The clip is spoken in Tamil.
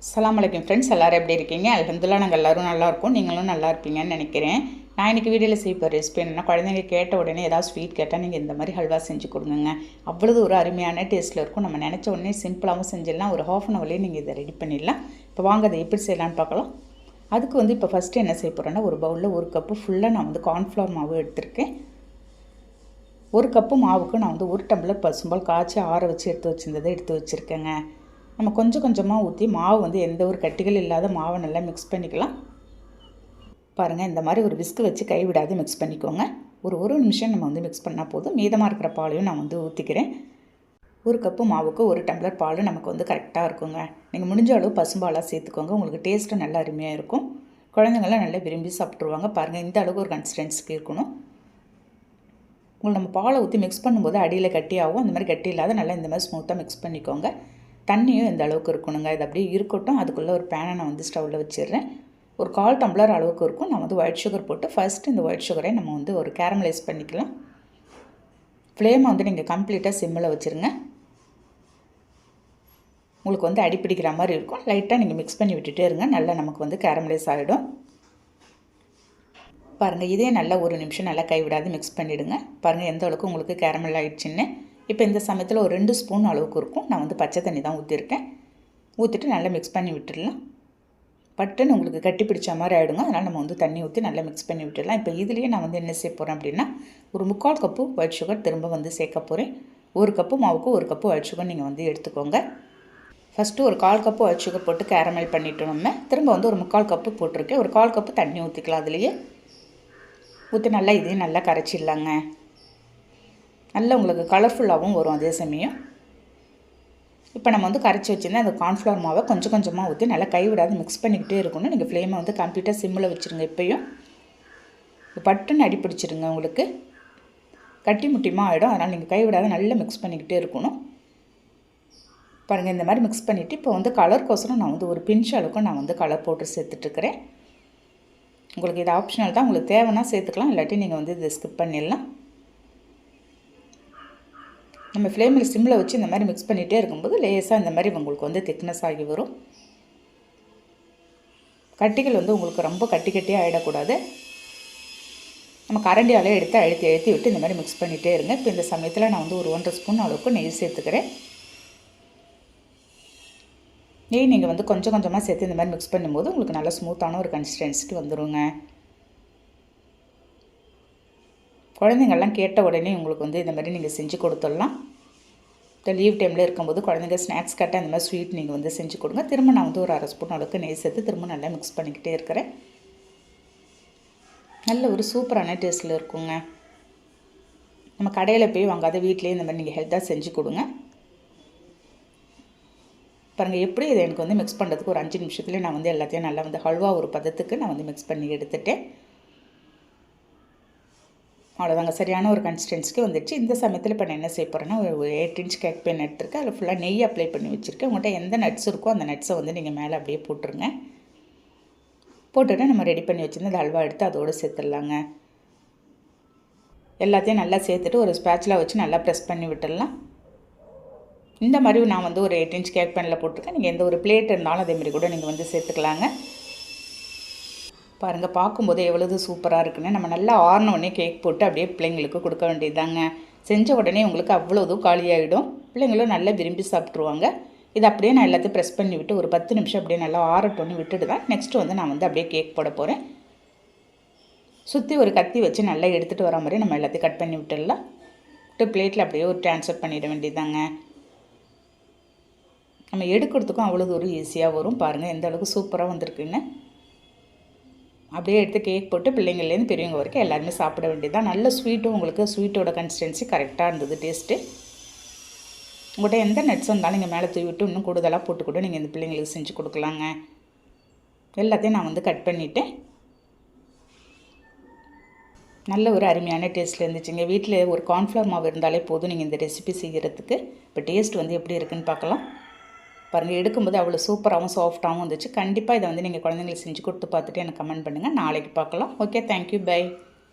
அஸ்லாம் வலைக்கம் ஃப்ரெண்ட்ஸ் எல்லோரும் எப்படி இருக்கீங்க? அல்ஹம்துலில்லாஹ் நாங்கள் எல்லோரும் நல்லா இருக்கோம். நீங்களும் நல்லா இருப்பீங்கன்னு நினைக்கிறேன். நான் இன்றைக்கி வீடியோவில் செய்ய ரெசிபி என்னென்னா குழந்தைங்க கேட்ட உடனே ஏதாவது ஸ்வீட் கேட்டால் நீங்கள் இந்த மாதிரி ஹல்வா செஞ்சு கொடுங்க அவ்வளோது ஒரு அருமையான டேஸ்ட்டில் இருக்கும். நம்ம நினச்ச உடனே சிம்பிளாகவும் செஞ்சிடலாம். ஒரு ஹாஃப் அன் ஹவர்லேயே நீங்கள் இதை ரெடி பண்ணிடலாம். இப்போ வாங்க அதை எப்படி செய்யலான்னு பார்க்கலாம். அதுக்கு வந்து இப்போ ஃபஸ்ட்டு என்ன செய்ய போகிறேன்னா ஒரு பவுலில் ஒரு கப்பு ஃபுல்லாக நான் வந்து கார்ன்ஃப்ளவர் மாவு எடுத்திருக்கேன். ஒரு கப்பு மாவுக்கு நான் வந்து ஒரு டம்ளர் பசும்பால் காய்ச்சி ஆற வச்சு எடுத்து வச்சுருந்ததை எடுத்து வச்சுருக்கேங்க. நம்ம கொஞ்சம் கொஞ்சமாக ஊற்றி மாவு வந்து எந்த ஒரு கட்டிகள் இல்லாத மாவை நல்லா மிக்ஸ் பண்ணிக்கலாம். பாருங்கள் இந்த மாதிரி ஒரு விஸ்கு வச்சு கைவிடாது மிக்ஸ் பண்ணிக்கோங்க. ஒரு ஒரு நிமிஷம் நம்ம வந்து மிக்ஸ் பண்ணால் போதும். மீதமாக இருக்கிற பாலையும் நான் வந்து ஊற்றிக்கிறேன் ஒரு கப்பு மாவுக்கு ஒரு டம்ளர் பால் நமக்கு வந்து கரெக்டாக இருக்குங்க. நீங்கள் முடிஞ்ச அளவு பசும்பாலாக சேர்த்துக்கோங்க. உங்களுக்கு டேஸ்ட்டு நல்லா அருமையாக இருக்கும். குழந்தைங்களாம் நல்லா விரும்பி சாப்பிட்ருவாங்க பாருங்கள் இந்த அளவுக்கு ஒரு கன்சிஸ்டன்சிக்கு இருக்கணும். உங்களுக்கு நம்ம பாலை ஊற்றி மிக்ஸ் பண்ணும்போது அடியில் கட்டியாகும் அந்த மாதிரி கட்டி இல்லாத நல்லா இந்த மாதிரி ஸ்மூத்தாக மிக்ஸ் பண்ணிக்கோங்க. தண்ணியும் இந்த அளவுக்கு இருக்கணுங்க. இது அப்படியே இருக்கட்டும். அதுக்குள்ளே ஒரு பேனை நான் வந்து ஸ்டவ்வில் வச்சிடுறேன். ஒரு கால் டம்ளர் அளவுக்கு இருக்கும். நான் வந்து ஒயிட் சுகர் போட்டு ஃபஸ்ட்டு இந்த ஒயிட் சுகரை நம்ம வந்து ஒரு கேரமலைஸ் பண்ணிக்கலாம். ஃப்ளேமை வந்து நீங்கள் கம்ப்ளீட்டாக சிம்மில் வச்சுருங்க. உங்களுக்கு வந்து அடிப்பிடிக்கிற மாதிரி இருக்கும். லைட்டாக நீங்கள் மிக்ஸ் பண்ணி விட்டுட்டே இருங்க. நல்லா நமக்கு வந்து கேரமலைஸ் ஆகிடும் பாருங்கள் இதே நல்லா ஒரு நிமிஷம் நல்லா கைவிடாது மிக்ஸ் பண்ணிவிடுங்க பாருங்கள் எந்த அளவுக்கு உங்களுக்கு கேரமல் ஆகிடுச்சின்னு இப்போ இந்த சமயத்தில் ஒரு ரெண்டு ஸ்பூன் அளவுக்கு இருக்கும். நான் வந்து பச்சை தண்ணி தான் ஊற்றிருக்கேன் ஊற்றிட்டு நல்லா மிக்ஸ் பண்ணி விட்டுடலாம். பட்டுன்னு உங்களுக்கு கட்டி பிடிச்ச மாதிரி ஆகிடுங்க அதனால் நம்ம வந்து தண்ணி ஊற்றி நல்லா மிக்ஸ் பண்ணி விட்டுடலாம். இப்போ இதுலேயே நான் வந்து என்ன செய்ய போகிறேன் அப்படின்னா ஒரு முக்கால் கப்பு ஒயிட் சுகர் திரும்ப வந்து சேர்க்க போகிறேன் ஒரு கப்பு மாவுக்கு ஒரு கப்பு ஒயிட் சுகர் நீங்கள் வந்து எடுத்துக்கோங்க. ஃபஸ்ட்டு ஒரு கால் கப்பு ஒயிட் சுகர் போட்டு கேரமல் பண்ணிவிட்டு நம்ம. திரும்ப வந்து ஒரு முக்கால் கப்பு போட்டிருக்கேன். ஒரு கால் கப்பு தண்ணி ஊற்றிக்கலாம் அதுலேயே. ஊற்றி நல்லா இதையும் நல்லா கரைச்சிடலாங்க. நல்ல உங்களுக்கு கலர்ஃபுல்லாகவும் வரும் அதே சமயம். இப்போ நம்ம வந்து கரைச்சி வச்சுருந்தா அந்த கார்ன்ஃப்ளவர் மாவை கொஞ்சம் கொஞ்சமாக ஊற்றி நல்லா கைவிடாது மிக்ஸ் பண்ணிக்கிட்டே இருக்கணும். நீங்கள் ஃப்ளேமை வந்து கம்ப்ளீட்டாக சிம்மில் வச்சுருங்க இப்போயும். பட்டுன்னு அடி பிடிச்சிருங்க உங்களுக்கு. கட்டி முட்டியமாக ஆகிடும் அதனால் நீங்கள் கைவிடாத நல்லா மிக்ஸ் பண்ணிக்கிட்டே இருக்கணும். பாருங்கள் இந்த மாதிரி மிக்ஸ் பண்ணிவிட்டு இப்போ வந்து கலருக்கோசரம் நான் வந்து ஒரு பிஞ்ச் அளவுக்கு நான் வந்து கலர் போட்டு சேர்த்துட்ருக்கிறேன் உங்களுக்கு இது ஆப்ஷனல் தான் உங்களுக்கு தேவைன்னா சேர்த்துக்கலாம் இல்லாட்டி நீங்கள் வந்து இதை ஸ்கிப் பண்ணிடலாம். நம்ம ஃப்ளேமில் சிம்மில் வச்சு இந்த மாதிரி மிக்ஸ் பண்ணிகிட்டே இருக்கும்போது லேஸாக இந்த மாதிரி உங்களுக்கு வந்து திக்னஸ் ஆகி வரும். கட்டிகள் வந்து உங்களுக்கு ரொம்ப கட்டி கட்டியாக ஆகிடக்கூடாது நம்ம கரண்டியாலே எடுத்து அழுத்தி அழுத்தி விட்டு இந்த மாதிரி மிக்ஸ் பண்ணிகிட்டே இருங்க. இப்போ இந்த சமயத்தில் நான் வந்து ஒரு ஒன்றரை ஸ்பூன் அளவுக்கு நெய் சேர்த்துக்கிறேன். நெய் நீங்கள் வந்து கொஞ்சம் கொஞ்சமாக சேர்த்து இந்த மாதிரி மிக்ஸ் பண்ணும்போது உங்களுக்கு நல்லா ஸ்மூத்தான ஒரு கன்சிஸ்டன்சிக்கு வந்துடுங்க குழந்தைங்கள்லாம் கேட்ட உடனே உங்களுக்கு வந்து இந்த மாதிரி நீங்கள் செஞ்சு கொடுத்துடலாம். இப்போ லீவ் டைமில் இருக்கும்போது குழந்தைங்க ஸ்நாக்ஸ் கட்ட இந்த மாதிரி ஸ்வீட் நீங்கள் வந்து செஞ்சு கொடுங்க. திரும்ப நான் வந்து ஒரு அரை ஸ்பூன் அளவுக்கு நெய் சேர்த்து திரும்ப நல்லா மிக்ஸ் பண்ணிக்கிட்டே இருக்கிறேன். நல்ல ஒரு சூப்பரான டேஸ்ட்டில் இருக்குங்க. நம்ம கடையில் போய் வாங்காத வீட்லேயே இந்த மாதிரி நீங்கள் ஹெல்த்தாக செஞ்சு கொடுங்க. பாருங்கள் எப்படி இதை எனக்கு வந்து மிக்ஸ் பண்ணுறதுக்கு ஒரு அஞ்சு நிமிஷத்துலேயே நான் வந்து எல்லாத்தையும் நல்லா வந்து ஹல்வா ஒரு பதத்துக்கு நான் வந்து மிக்ஸ் பண்ணி எடுத்துகிட்டேன் அவ்வளோதாங்க சரியான ஒரு கன்சிஸ்டன்சிக்கு வந்துடுச்சு. இந்த சமயத்தில் இப்போ நான் என்ன செய்ய போகிறேன்னா ஒரு எயிட் இன்ச் கேக் பேன் எடுத்துருக்கேன். அதில் ஃபுல்லாக நெய் அப்ளை பண்ணி வச்சுருக்கேன். உங்கள்கிட்ட எந்த நட்ஸ் இருக்கோ அந்த நட்ஸை வந்து நீங்கள் மேலே அப்படியே போட்டுருங்க. போட்டுட்டு நம்ம ரெடி பண்ணி வச்சுருந்து அந்த அல்வா எடுத்து அதோடு சேர்த்துடலாங்க. எல்லாத்தையும் நல்லா சேர்த்துட்டு ஒரு ஸ்பேச்சில் வச்சு நல்லா ப்ரெஸ் பண்ணி விட்டுடலாம். இந்த மாதிரி நான் வந்து ஒரு எயிட் இன்ச் கேக் பேனில் போட்டிருக்கேன். நீங்கள் எந்த ஒரு பிளேட் இருந்தாலும் அதேமாதிரி கூட நீங்கள் வந்து சேர்த்துக்கலாங்க. பாருங்கள் பார்க்கும்போது எவ்வளவு சூப்பராக இருக்குன்னு. நம்ம நல்லா ஆறினோடனே கேக் போட்டு அப்படியே பிள்ளைங்களுக்கு கொடுக்க வேண்டியதாங்க செஞ்ச உடனே உங்களுக்கு அவ்வளோதும் காலியாகிடும் பிள்ளைங்களும் நல்லா விரும்பி சாப்பிட்ருவாங்க இது அப்படியே நான் எல்லாத்தையும் ப்ரெஸ் பண்ணி விட்டு ஒரு பத்து நிமிஷம் அப்படியே நல்லா ஆறட்டோன்னு விட்டுட்டு தான் நெக்ஸ்ட்டு வந்து நான் வந்து அப்படியே கேக் போட போகிறேன் சுற்றி ஒரு கத்தி வச்சு நல்லா எடுத்துகிட்டு வர மாதிரி நம்ம எல்லாத்தையும் கட் பண்ணி விட்டுடலாம். விட்டு பிளேட்டில் அப்படியே ஒரு ட்ரான்ஸ்ஃபர் பண்ணிட வேண்டியதாங்க நம்ம எடுக்கிறதுக்கும் அவ்வளோ தூரம் ஈஸியாக வரும். பாருங்கள் எந்த அளவுக்கு சூப்பராக வந்திருக்குன்னு. அப்படியே எடுத்து கேக் போட்டு பிள்ளைங்கள்லேருந்து பெரியவங்க வரைக்கும் எல்லாருமே சாப்பிட வேண்டியது நல்ல ஸ்வீட்டும் உங்களுக்கு ஸ்வீட்டோட கன்சிஸ்டன்சி கரெக்டாக இருந்தது டேஸ்ட்டு உங்கள்கிட்ட எந்த நட்ஸ் இருந்தாலும் நீங்கள் மேலே தூவி விட்டு இன்னும் கூடுதலாக போட்டு கூட நீங்கள் இந்த பிள்ளைங்களுக்கு செஞ்சு கொடுக்கலாங்க. எல்லாத்தையும் நான் வந்து கட் பண்ணிவிட்டேன் நல்ல ஒரு அருமையான டேஸ்ட்டில் இருந்துச்சுங்க. வீட்டில் ஒரு கார்ன்ஃப்ளவர் மாவு இருந்தாலே போதும். நீங்கள் இந்த ரெசிபி செய்கிறதுக்கு இப்போ டேஸ்ட் வந்து எப்படி இருக்குன்னு பார்க்கலாம். பாருங்கள் எடுக்கும்போது அவ்வளோ சூப்பராகவும் சாஃப்டாகவும் இருந்துச்சு கண்டிப்பாக இதை வந்து நீங்கள் குழந்தைங்களுக்கு செஞ்சு கொடுத்து பார்த்துட்டு எனக்கு கமெண்ட் பண்ணுங்கள் நாளைக்கு பார்க்கலாம். Okay thank you bye